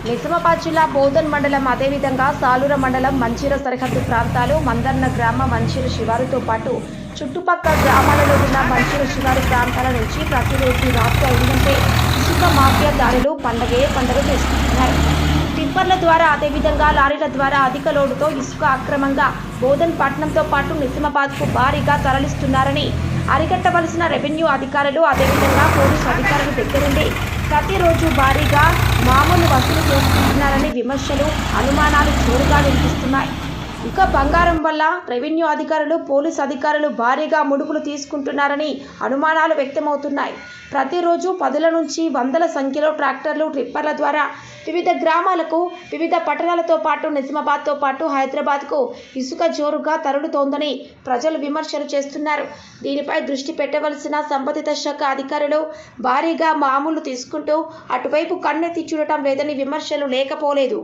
నిజామాబాద్ జిల్లా బోధన్ మండలం అదేవిధంగా సాలూర మండలం మంచిర సరిహద్దు ప్రాంతాలు మందర్న గ్రామ మంచిర శివారుతో పాటు చుట్టుపక్కల గ్రామాలలో ఉన్న మంచిర శివారు ప్రాంతాల నుంచి ప్రతిరోజు రాష్ట్ర అయిందంటే ఇసుక మాఫియాదారులు పండగే పండగ చేసుకుంటున్నారు. టిప్పర్ల ద్వారా అదేవిధంగా లారీల ద్వారా అధిక లోడుతో ఇసుక అక్రమంగా బోధన్ పట్టణంతో పాటు నిజామాబాద్కు భారీగా తరలిస్తున్నారని అరికట్టవలసిన రెవెన్యూ అధికారులు అదేవిధంగా పోలీసు అధికారుల దగ్గరుండి ప్రతిరోజు భారీగా మామూలు వసూలు చేస్తున్నారని విమర్శలు అనుమానాలు జోరుగా వినిపిస్తున్నాయి. ఇక బంగారం వల్ల రెవెన్యూ అధికారులు పోలీస్ అధికారులు భారీగా ముడుపులు తీసుకుంటున్నారని అనుమానాలు వ్యక్తమవుతున్నాయి. ప్రతిరోజు పదుల నుంచి వందల సంఖ్యలో ట్రాక్టర్లు ట్రిప్పర్ల ద్వారా వివిధ గ్రామాలకు వివిధ పట్టణాలతో పాటు నిజామాబాద్తో పాటు హైదరాబాద్కు ఇసుక జోరుగా తరలుతోందని ప్రజలు విమర్శలు చేస్తున్నారు. దీనిపై దృష్టి పెట్టవలసిన సంబంధిత శాఖ అధికారులు భారీగా మామూలు తీసుకుంటూ అటువైపు కన్నెత్తి చూడటం లేదని విమర్శలు లేకపోలేదు.